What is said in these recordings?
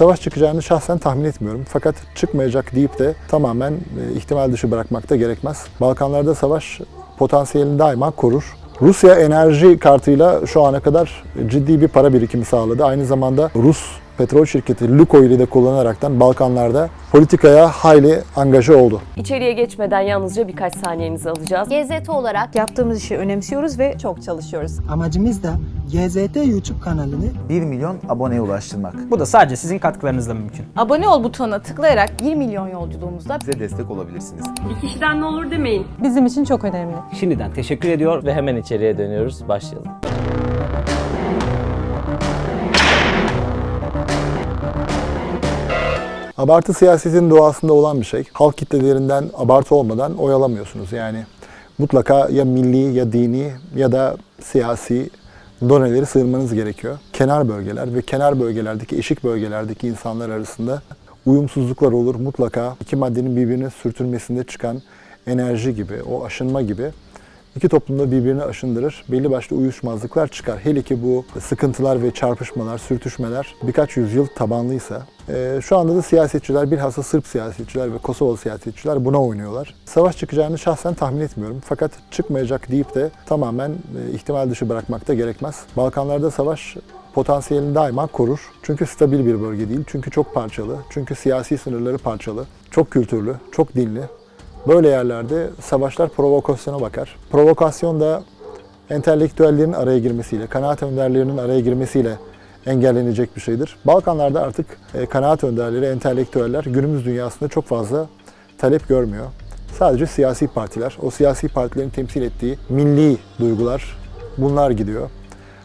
Savaş çıkacağını şahsen tahmin etmiyorum. Fakat çıkmayacak deyip de tamamen e, ihtimal dışı bırakmak da gerekmez. Balkanlarda savaş potansiyelini daima korur. Rusya enerji kartıyla şu ana kadar ciddi bir para birikimi sağladı. Aynı zamanda Rus petrol şirketi Lukoil'i de kullanaraktan Balkanlarda politikaya hayli angaje oldu. İçeriye geçmeden yalnızca birkaç saniyenizi alacağız. GZT olarak Yaptığımız işi önemsiyoruz ve çok çalışıyoruz. Amacımız da GZT YouTube kanalını 1 milyon aboneye ulaştırmak. Bu da sadece sizin katkılarınızla mümkün. Abone ol butonuna tıklayarak 1 milyon yolculuğumuzda Bize destek olabilirsiniz. Bir kişiden ne olur demeyin. bizim için çok önemli. Şimdiden teşekkür ediyor ve hemen içeriye dönüyoruz. Başlayalım. Abartı siyasetin doğasında olan bir şey. Halk kitlelerinden abartı olmadan oy alamıyorsunuz. Yani mutlaka ya milli ya dini ya da siyasi doneleri sığırmanız gerekiyor. Kenar bölgeler ve kenar bölgelerdeki, eşik bölgelerdeki insanlar arasında uyumsuzluklar olur. Mutlaka iki maddenin birbirine sürtünmesinde çıkan enerji gibi, o aşınma gibi iki toplumda birbirini aşındırır. Belli başlı uyuşmazlıklar çıkar. Hele ki bu sıkıntılar ve çarpışmalar, sürtüşmeler birkaç yüzyıl tabanlıysa. Ee, şu anda da siyasetçiler, bilhassa Sırp siyasetçiler ve Kosovalı siyasetçiler buna oynuyorlar. Savaş çıkacağını şahsen tahmin etmiyorum. Fakat çıkmayacak deyip de tamamen e, ihtimal dışı bırakmak da gerekmez. Balkanlarda savaş potansiyelini daima korur. Çünkü stabil bir bölge değil. Çünkü çok parçalı. Çünkü siyasi sınırları parçalı. Çok kültürlü, çok dinli. Böyle yerlerde savaşlar provokasyona bakar. Provokasyon da entelektüellerin araya girmesiyle, kanaat önderlerinin araya girmesiyle engellenecek bir şeydir. Balkanlarda artık e, kanaat önderleri, entelektüeller günümüz dünyasında çok fazla talep görmüyor. Sadece siyasi partiler, o siyasi partilerin temsil ettiği milli duygular bunlar gidiyor.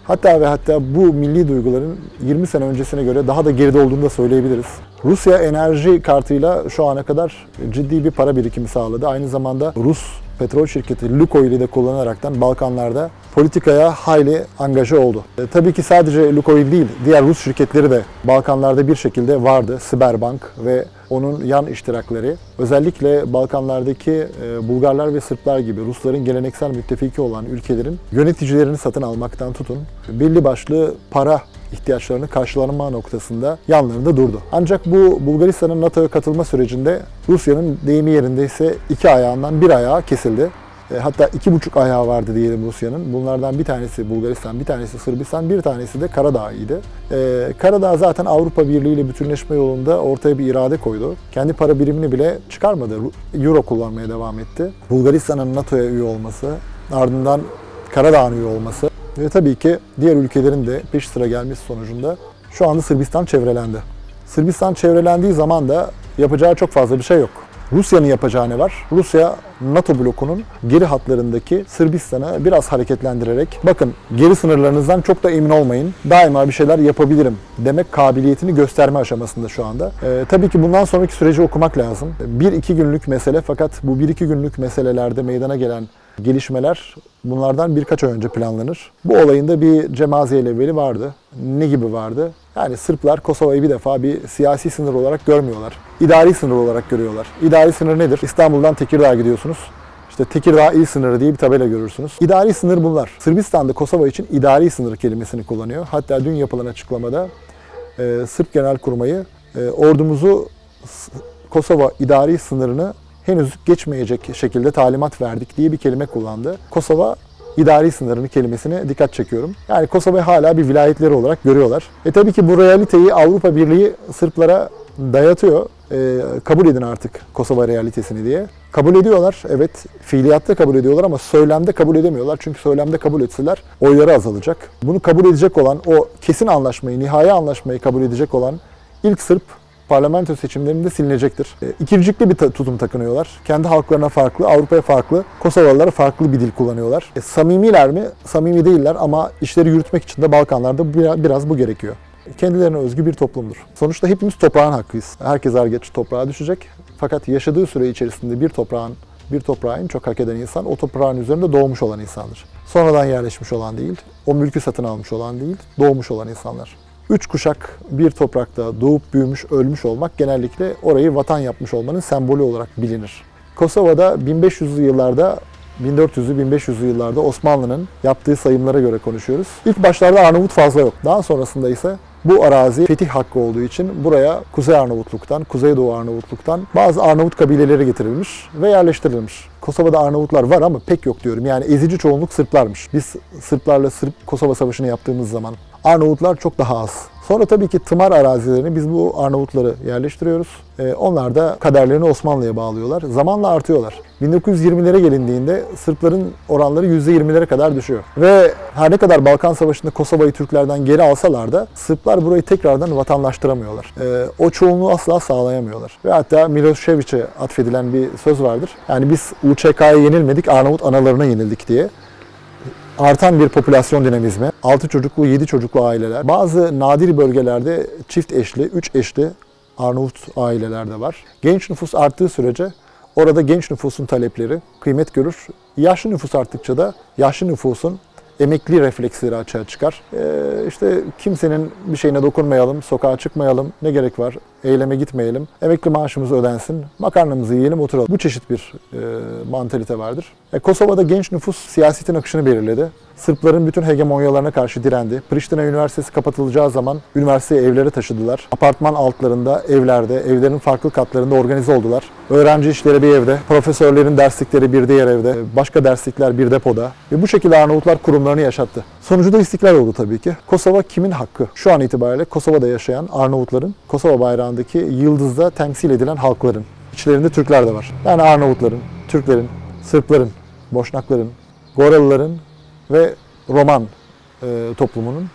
Hatta ve hatta bu milli duyguların 20 sene öncesine göre daha da geride olduğunu da söyleyebiliriz. Rusya enerji kartıyla şu ana kadar ciddi bir para birikimi sağladı. Aynı zamanda Rus petrol şirketi Lukoil'i de kullanaraktan Balkanlarda politikaya hayli angaje oldu. E, tabii ki sadece Lukoil değil, diğer Rus şirketleri de Balkanlarda bir şekilde vardı. Siberbank ve onun yan iştirakleri. Özellikle Balkanlardaki e, Bulgarlar ve Sırplar gibi Rusların geleneksel müttefiki olan ülkelerin yöneticilerini satın almaktan tutun belli başlı para ihtiyaçlarını karşılanma noktasında yanlarında durdu. Ancak bu Bulgaristan'ın NATO'ya katılma sürecinde Rusya'nın deyimi yerindeyse iki ayağından bir ayağı kesildi. E, Hatta iki buçuk ayağı vardı diyelim Rusya'nın. Bunlardan bir tanesi Bulgaristan, bir tanesi Sırbistan, bir tanesi de Karadağ'ydı. E, Karadağ zaten Avrupa Birliği ile bütünleşme yolunda ortaya bir irade koydu. Kendi para birimini bile çıkarmadı. Euro kullanmaya devam etti. Bulgaristan'ın NATO'ya üye olması, ardından Karadağ'ın üye olması ve tabii ki diğer ülkelerin de peş sıra gelmesi sonucunda şu anda Sırbistan çevrelendi. Sırbistan çevrelendiği zaman da yapacağı çok fazla bir şey yok. Rusya'nın yapacağı ne var? Rusya NATO blokunun geri hatlarındaki Sırbistan'ı biraz hareketlendirerek bakın geri sınırlarınızdan çok da emin olmayın. Daima bir şeyler yapabilirim demek kabiliyetini gösterme aşamasında şu anda. Ee, tabii ki bundan sonraki süreci okumak lazım. Bir iki günlük mesele fakat bu bir iki günlük meselelerde meydana gelen gelişmeler bunlardan birkaç ay önce planlanır. Bu olayında bir cemaziye leveli vardı. Ne gibi vardı? Yani Sırplar Kosova'yı bir defa bir siyasi sınır olarak görmüyorlar. İdari sınır olarak görüyorlar. İdari sınır nedir? İstanbul'dan Tekirdağ'a gidiyorsunuz. İşte Tekirdağ il sınırı diye bir tabela görürsünüz. İdari sınır bunlar. Sırbistan da Kosova için idari sınır kelimesini kullanıyor. Hatta dün yapılan açıklamada e, Sırp Genelkurmayı e, ordumuzu Kosova idari sınırını henüz geçmeyecek şekilde talimat verdik diye bir kelime kullandı. Kosova idari sınırını kelimesine dikkat çekiyorum. Yani Kosova'yı hala bir vilayetleri olarak görüyorlar. E tabii ki bu realiteyi Avrupa Birliği Sırplara dayatıyor. E, kabul edin artık Kosova realitesini diye. Kabul ediyorlar, evet. Fiiliyatta kabul ediyorlar ama söylemde kabul edemiyorlar. Çünkü söylemde kabul etseler oyları azalacak. Bunu kabul edecek olan, o kesin anlaşmayı, nihai anlaşmayı kabul edecek olan ilk Sırp parlamento seçimlerinde silinecektir. E, İkircikli bir tutum takınıyorlar. Kendi halklarına farklı, Avrupa'ya farklı, Kosovalılara farklı bir dil kullanıyorlar. E, samimiler mi? Samimi değiller ama işleri yürütmek için de Balkanlarda biraz bu gerekiyor. Kendilerine özgü bir toplumdur. Sonuçta hepimiz toprağın hakkıyız. Herkes er geç toprağa düşecek. Fakat yaşadığı süre içerisinde bir toprağın bir toprağı en çok hak eden insan o toprağın üzerinde doğmuş olan insandır. Sonradan yerleşmiş olan değil, o mülkü satın almış olan değil, doğmuş olan insanlar. Üç kuşak bir toprakta doğup büyümüş, ölmüş olmak genellikle orayı vatan yapmış olmanın sembolü olarak bilinir. Kosova'da 1500'lü yıllarda 1400'lü 1500'lü yıllarda Osmanlı'nın yaptığı sayımlara göre konuşuyoruz. İlk başlarda Arnavut fazla yok. Daha sonrasında ise bu arazi fetih hakkı olduğu için buraya Kuzey Arnavutluk'tan, Kuzeydoğu Arnavutluk'tan bazı Arnavut kabileleri getirilmiş ve yerleştirilmiş. Kosova'da Arnavutlar var ama pek yok diyorum. Yani ezici çoğunluk Sırplarmış. Biz Sırplarla Sırp Kosova Savaşı'nı yaptığımız zaman Arnavutlar çok daha az. Sonra tabii ki Tımar arazilerini biz bu Arnavutları yerleştiriyoruz. Ee, onlar da kaderlerini Osmanlı'ya bağlıyorlar. Zamanla artıyorlar. 1920'lere gelindiğinde Sırpların oranları %20'lere kadar düşüyor. Ve her ne kadar Balkan Savaşı'nda Kosova'yı Türklerden geri alsalar da Sırplar burayı tekrardan vatandaştıramıyorlar. Ee, o çoğunluğu asla sağlayamıyorlar. Ve hatta Milošević'e atfedilen bir söz vardır. Yani biz UÇK'ya yenilmedik, Arnavut analarına yenildik diye artan bir popülasyon dinamizmi, 6 çocuklu, 7 çocuklu aileler, bazı nadir bölgelerde çift eşli, 3 eşli Arnavut aileler de var. Genç nüfus arttığı sürece orada genç nüfusun talepleri kıymet görür. Yaşlı nüfus arttıkça da yaşlı nüfusun emekli refleksleri açığa çıkar. Ee, işte kimsenin bir şeyine dokunmayalım, sokağa çıkmayalım, ne gerek var, eyleme gitmeyelim, emekli maaşımız ödensin, makarnamızı yiyelim, oturalım. Bu çeşit bir e, mantalite vardır. E, Kosova'da genç nüfus siyasetin akışını belirledi. Sırpların bütün hegemonyalarına karşı direndi. Priştine Üniversitesi kapatılacağı zaman üniversiteyi evlere taşıdılar. Apartman altlarında, evlerde, evlerin farklı katlarında organize oldular. Öğrenci işleri bir evde, profesörlerin derslikleri bir diğer evde, başka derslikler bir depoda. Ve bu şekilde Arnavutlar kurumlarını yaşattı. Sonucu da istiklal oldu tabii ki. Kosova kimin hakkı? Şu an itibariyle Kosova'da yaşayan Arnavutların, Kosova bayrağındaki yıldızda temsil edilen halkların. İçlerinde Türkler de var. Yani Arnavutların, Türklerin, Sırpların, Boşnakların, Goralıların ve Roman e, toplumunun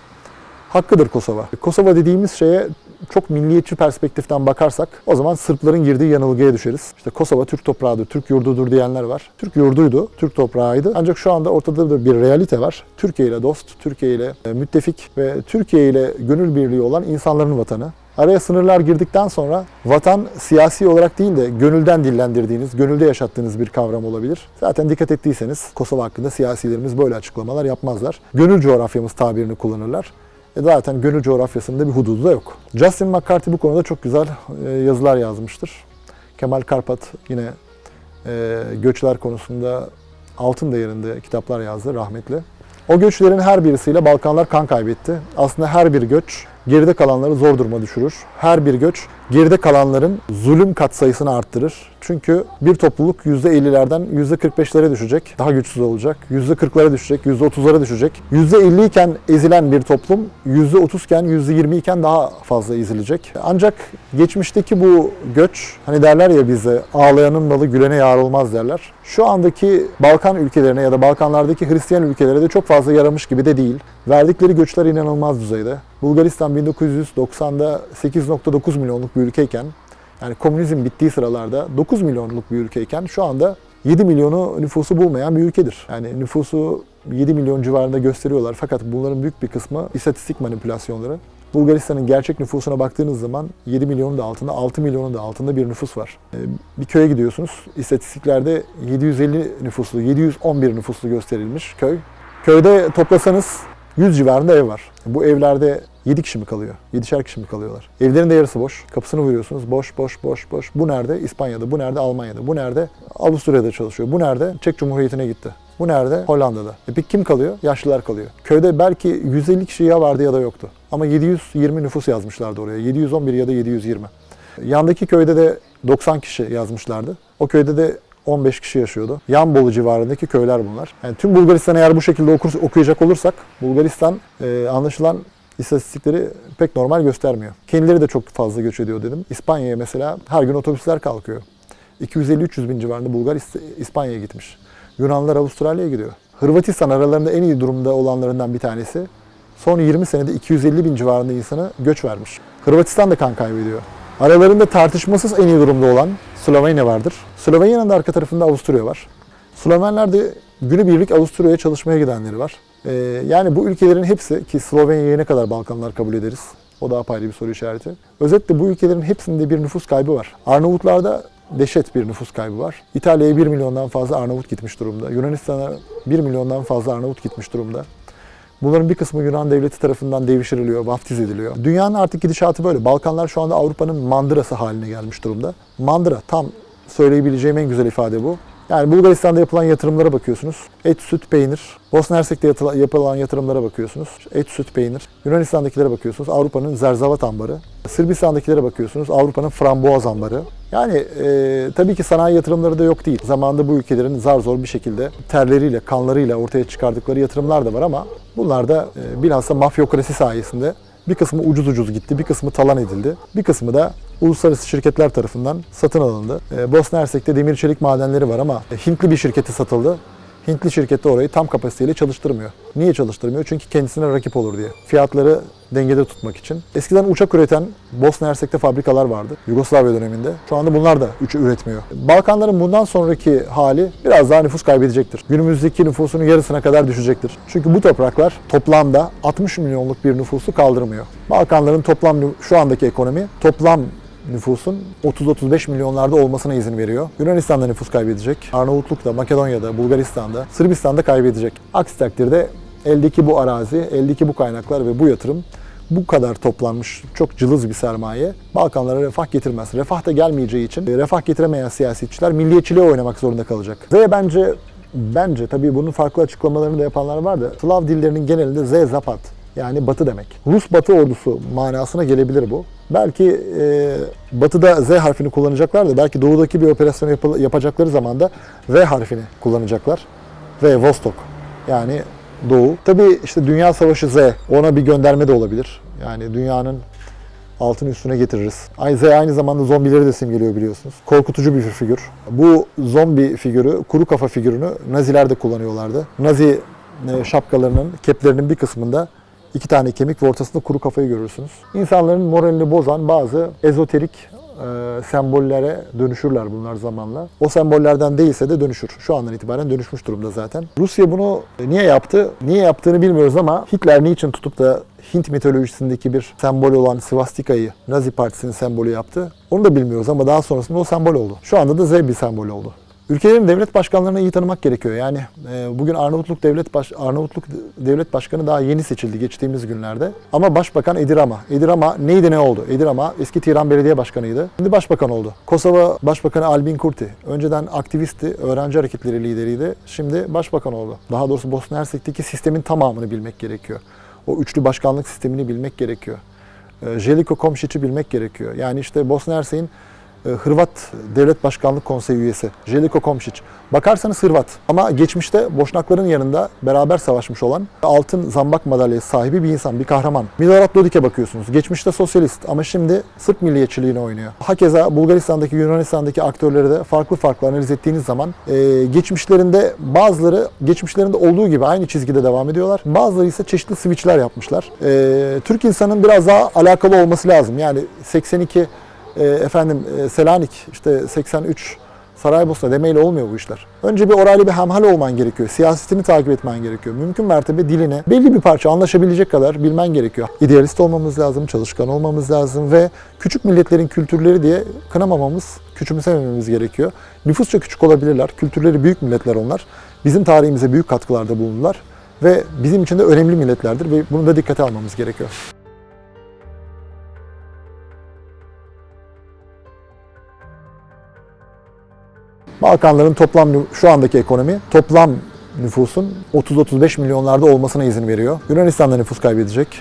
hakkıdır Kosova. Kosova dediğimiz şeye çok milliyetçi perspektiften bakarsak o zaman Sırpların girdiği yanılgıya düşeriz. İşte Kosova Türk toprağıdır, Türk yurdudur diyenler var. Türk yurduydu, Türk toprağıydı. Ancak şu anda ortada da bir realite var. Türkiye ile dost, Türkiye ile e, müttefik ve Türkiye ile gönül birliği olan insanların vatanı. Araya sınırlar girdikten sonra vatan siyasi olarak değil de gönülden dillendirdiğiniz, gönülde yaşattığınız bir kavram olabilir. Zaten dikkat ettiyseniz Kosova hakkında siyasilerimiz böyle açıklamalar yapmazlar. Gönül coğrafyamız tabirini kullanırlar. E zaten gönül coğrafyasında bir hududu da yok. Justin McCarthy bu konuda çok güzel e, yazılar yazmıştır. Kemal Karpat yine e, göçler konusunda altın değerinde kitaplar yazdı rahmetli. O göçlerin her birisiyle Balkanlar kan kaybetti. Aslında her bir göç geride kalanları zor duruma düşürür. Her bir göç geride kalanların zulüm katsayısını arttırır. Çünkü bir topluluk %50'lerden %45'lere düşecek, daha güçsüz olacak. %40'lara düşecek, %30'lara düşecek. %50 iken ezilen bir toplum %30 iken, %20 iken daha fazla ezilecek. Ancak geçmişteki bu göç, hani derler ya bize ağlayanın malı gülene yar olmaz derler. Şu andaki Balkan ülkelerine ya da Balkanlardaki Hristiyan ülkelere de çok fazla yaramış gibi de değil. Verdikleri göçler inanılmaz düzeyde. Bulgaristan 1990'da 8.9 milyonluk bir ülkeyken, yani komünizm bittiği sıralarda 9 milyonluk bir ülkeyken şu anda 7 milyonu nüfusu bulmayan bir ülkedir. Yani nüfusu 7 milyon civarında gösteriyorlar fakat bunların büyük bir kısmı istatistik manipülasyonları. Bulgaristan'ın gerçek nüfusuna baktığınız zaman 7 milyonun da altında, 6 milyonun da altında bir nüfus var. Ee, Bir köye gidiyorsunuz. İstatistiklerde 750 nüfuslu, 711 nüfuslu gösterilmiş köy. Köyde toplasanız 100 civarında ev var. Bu evlerde 7 kişi mi kalıyor? 7'şer kişi mi kalıyorlar? Evlerin de yarısı boş. Kapısını vuruyorsunuz. Boş, boş, boş, boş. Bu nerede? İspanya'da. Bu nerede? Almanya'da. Bu nerede? Avusturya'da çalışıyor. Bu nerede? Çek Cumhuriyeti'ne gitti. Bu nerede? Hollanda'da. E peki kim kalıyor? Yaşlılar kalıyor. Köyde belki 150 kişi ya vardı ya da yoktu. Ama 720 nüfus yazmışlardı oraya. 711 ya da 720. Yandaki köyde de 90 kişi yazmışlardı. O köyde de 15 kişi yaşıyordu. Yanbolu civarındaki köyler bunlar. Yani tüm Bulgaristan'ı eğer bu şekilde okur, okuyacak olursak Bulgaristan e, anlaşılan istatistikleri pek normal göstermiyor. Kendileri de çok fazla göç ediyor dedim. İspanya'ya mesela her gün otobüsler kalkıyor. 250-300 bin civarında Bulgar İs- İspanya'ya gitmiş. Yunanlar Avustralya'ya gidiyor. Hırvatistan aralarında en iyi durumda olanlarından bir tanesi. Son 20 senede 250 bin civarında insanı göç vermiş. Hırvatistan da kan kaybediyor. Aralarında tartışmasız en iyi durumda olan Slovenya vardır. Slovenya'nın da arka tarafında Avusturya var. Slovenler de günübirlik Avusturya'ya çalışmaya gidenleri var. Ee, yani bu ülkelerin hepsi ki Slovenya'ya ne kadar Balkanlar kabul ederiz? O da apayrı bir soru işareti. Özetle bu ülkelerin hepsinde bir nüfus kaybı var. Arnavutlarda dehşet bir nüfus kaybı var. İtalya'ya 1 milyondan fazla Arnavut gitmiş durumda. Yunanistan'a 1 milyondan fazla Arnavut gitmiş durumda. Bunların bir kısmı Yunan devleti tarafından devşiriliyor, vaftiz ediliyor. Dünyanın artık gidişatı böyle. Balkanlar şu anda Avrupa'nın mandırası haline gelmiş durumda. Mandıra tam söyleyebileceğim en güzel ifade bu. Yani Bulgaristan'da yapılan yatırımlara bakıyorsunuz. Et, süt, peynir. Bosna Hersek'te yapılan yatırımlara bakıyorsunuz. Et, süt, peynir. Yunanistan'dakilere bakıyorsunuz. Avrupa'nın zerzavat ambarı. Sırbistan'dakilere bakıyorsunuz. Avrupa'nın framboğaz ambarı. Yani e, tabii ki sanayi yatırımları da yok değil. Zamanında bu ülkelerin zar zor bir şekilde terleriyle, kanlarıyla ortaya çıkardıkları yatırımlar da var ama bunlar da e, bilhassa mafyokrasi sayesinde bir kısmı ucuz ucuz gitti, bir kısmı talan edildi. Bir kısmı da uluslararası şirketler tarafından satın alındı. Ee, Bosna Hersek'te demir çelik madenleri var ama Hintli bir şirketi satıldı. Hintli şirketi orayı tam kapasiteyle çalıştırmıyor. Niye çalıştırmıyor? Çünkü kendisine rakip olur diye. Fiyatları dengede tutmak için. Eskiden uçak üreten Bosna Hersek'te fabrikalar vardı. Yugoslavya döneminde. Şu anda bunlar da uç üretmiyor. Balkanların bundan sonraki hali biraz daha nüfus kaybedecektir. Günümüzdeki nüfusunun yarısına kadar düşecektir. Çünkü bu topraklar toplamda 60 milyonluk bir nüfusu kaldırmıyor. Balkanların toplam şu andaki ekonomi toplam nüfusun 30-35 milyonlarda olmasına izin veriyor. Yunanistan'da nüfus kaybedecek. Arnavutluk'ta, Makedonya'da, Bulgaristan'da, Sırbistan'da kaybedecek. Aksi takdirde eldeki bu arazi, eldeki bu kaynaklar ve bu yatırım bu kadar toplanmış çok cılız bir sermaye Balkanlara refah getirmez. Refah da gelmeyeceği için refah getiremeyen siyasetçiler milliyetçiliğe oynamak zorunda kalacak. Ve bence bence tabii bunun farklı açıklamalarını da yapanlar var da Slav dillerinin genelinde Z zapat yani batı demek. Rus batı ordusu manasına gelebilir bu. Belki e, batıda Z harfini kullanacaklar da belki doğudaki bir operasyon yapı- yapacakları zaman da V harfini kullanacaklar. Ve Vostok yani Doğu. Tabii işte Dünya Savaşı Z ona bir gönderme de olabilir. Yani dünyanın altını üstüne getiririz. Z aynı zamanda zombileri de simgeliyor biliyorsunuz. Korkutucu bir figür. Bu zombi figürü, kuru kafa figürünü Naziler de kullanıyorlardı. Nazi e, şapkalarının, keplerinin bir kısmında iki tane kemik ve ortasında kuru kafayı görürsünüz. İnsanların moralini bozan bazı ezoterik e, sembollere dönüşürler bunlar zamanla. O sembollerden değilse de dönüşür. Şu andan itibaren dönüşmüş durumda zaten. Rusya bunu niye yaptı? Niye yaptığını bilmiyoruz ama Hitler niçin tutup da Hint mitolojisindeki bir sembol olan svastikayı Nazi Partisi'nin sembolü yaptı? Onu da bilmiyoruz ama daha sonrasında o sembol oldu. Şu anda da Z bir sembol oldu. Ülkelerin devlet başkanlarını iyi tanımak gerekiyor. Yani e, bugün Arnavutluk devlet baş, Arnavutluk devlet başkanı daha yeni seçildi geçtiğimiz günlerde. Ama başbakan Edirama. Edirama neydi ne oldu? Edirama eski Tiran Belediye Başkanıydı. Şimdi başbakan oldu. Kosova Başbakanı Albin Kurti. Önceden aktivisti, öğrenci hareketleri lideriydi. Şimdi başbakan oldu. Daha doğrusu Bosna Hersek'teki sistemin tamamını bilmek gerekiyor. O üçlü başkanlık sistemini bilmek gerekiyor. E, Jeliko Komšić'i bilmek gerekiyor. Yani işte Bosna Hersek'in Hırvat Devlet Başkanlık Konseyi üyesi Jeliko Komšić. Bakarsanız Hırvat ama geçmişte Boşnakların yanında beraber savaşmış olan altın zambak madalyası sahibi bir insan, bir kahraman. Milorad Dodik'e bakıyorsunuz. Geçmişte sosyalist ama şimdi Sırp milliyetçiliğini oynuyor. Hakeza Bulgaristan'daki, Yunanistan'daki aktörleri de farklı farklı analiz ettiğiniz zaman e, geçmişlerinde bazıları geçmişlerinde olduğu gibi aynı çizgide devam ediyorlar. Bazıları ise çeşitli switchler yapmışlar. E, Türk insanın biraz daha alakalı olması lazım. Yani 82 e, efendim e, Selanik işte 83 Saraybosna demeyle olmuyor bu işler. Önce bir oraylı bir hemhal olman gerekiyor. Siyasetini takip etmen gerekiyor. Mümkün mertebe dilini belli bir parça anlaşabilecek kadar bilmen gerekiyor. İdealist olmamız lazım, çalışkan olmamız lazım ve küçük milletlerin kültürleri diye kınamamamız, küçümsemememiz gerekiyor. Nüfusça küçük olabilirler, kültürleri büyük milletler onlar. Bizim tarihimize büyük katkılarda bulundular ve bizim için de önemli milletlerdir ve bunu da dikkate almamız gerekiyor. Balkanların toplam şu andaki ekonomi toplam nüfusun 30-35 milyonlarda olmasına izin veriyor. Yunanistan'da nüfus kaybedecek.